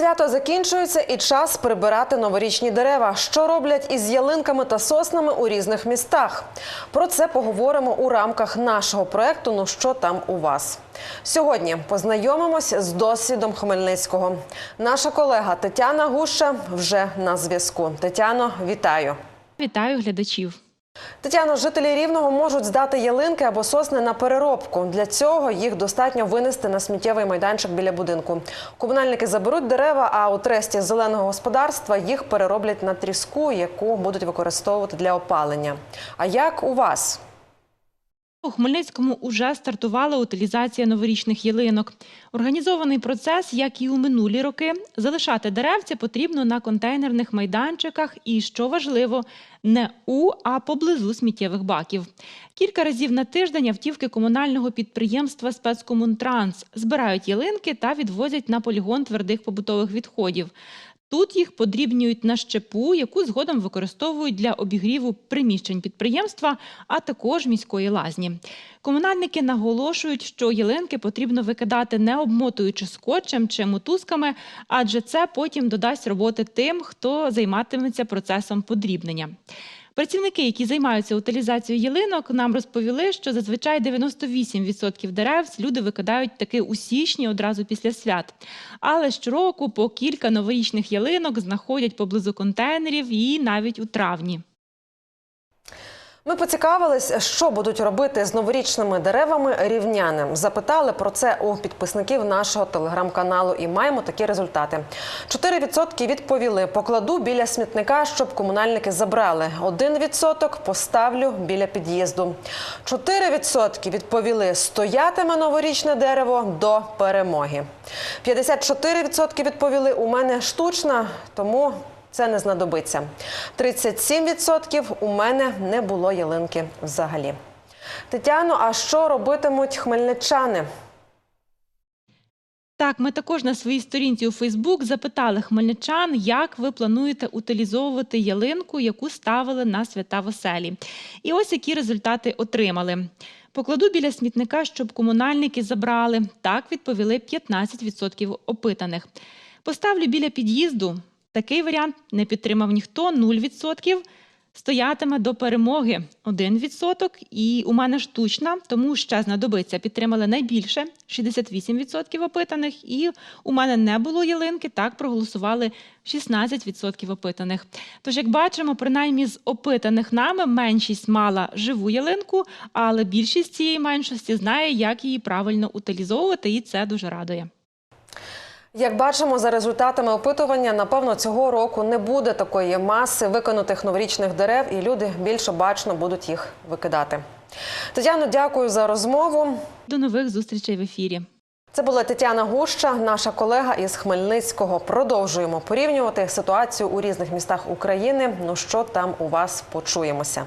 Свято закінчується і час прибирати новорічні дерева. Що роблять із ялинками та соснами у різних містах? Про це поговоримо у рамках нашого проекту Ну що там у вас? Сьогодні познайомимось з досвідом Хмельницького. Наша колега Тетяна Гуща вже на зв'язку. Тетяно, вітаю. Вітаю глядачів. Тетяно, жителі рівного можуть здати ялинки або сосни на переробку. Для цього їх достатньо винести на сміттєвий майданчик біля будинку. Комунальники заберуть дерева, а у тресті зеленого господарства їх перероблять на тріску, яку будуть використовувати для опалення. А як у вас? У Хмельницькому уже стартувала утилізація новорічних ялинок. Організований процес, як і у минулі роки, залишати деревця потрібно на контейнерних майданчиках і, що важливо, не у, а поблизу сміттєвих баків. Кілька разів на тиждень автівки комунального підприємства «Спецкомунтранс» збирають ялинки та відвозять на полігон твердих побутових відходів. Тут їх подрібнюють на щепу, яку згодом використовують для обігріву приміщень підприємства, а також міської лазні. Комунальники наголошують, що ялинки потрібно викидати не обмотуючи скотчем чи мотузками, адже це потім додасть роботи тим, хто займатиметься процесом подрібнення. Працівники, які займаються утилізацією ялинок, нам розповіли, що зазвичай 98% дерев люди викидають таки у січні одразу після свят. Але щороку по кілька новорічних ялинок знаходять поблизу контейнерів і навіть у травні. Ми поцікавились, що будуть робити з новорічними деревами рівняни. Запитали про це у підписників нашого телеграм-каналу і маємо такі результати. 4% відповіли: покладу біля смітника, щоб комунальники забрали. 1% поставлю біля під'їзду. 4% відповіли: стоятиме новорічне дерево до перемоги. 54% відповіли: у мене штучна, тому. Це не знадобиться. 37% у мене не було ялинки взагалі. Тетяно, а що робитимуть хмельничани? Так, ми також на своїй сторінці у Фейсбук запитали хмельничан, як ви плануєте утилізовувати ялинку, яку ставили на свята в оселі. І ось які результати отримали. Покладу біля смітника, щоб комунальники забрали. Так відповіли 15% опитаних. Поставлю біля під'їзду. Такий варіант не підтримав ніхто 0%. Стоятиме до перемоги 1%. І у мене штучна, тому ще знадобиться. Підтримали найбільше 68% опитаних. І у мене не було ялинки. Так проголосували 16% опитаних. Тож, як бачимо, принаймні з опитаних нами меншість мала живу ялинку, але більшість цієї меншості знає, як її правильно утилізовувати, і це дуже радує. Як бачимо, за результатами опитування, напевно, цього року не буде такої маси виконутих новорічних дерев, і люди більш обачно будуть їх викидати. Тетяно, дякую за розмову. До нових зустрічей в ефірі. Це була Тетяна Гуща, наша колега із Хмельницького. Продовжуємо порівнювати ситуацію у різних містах України. Ну що там у вас почуємося?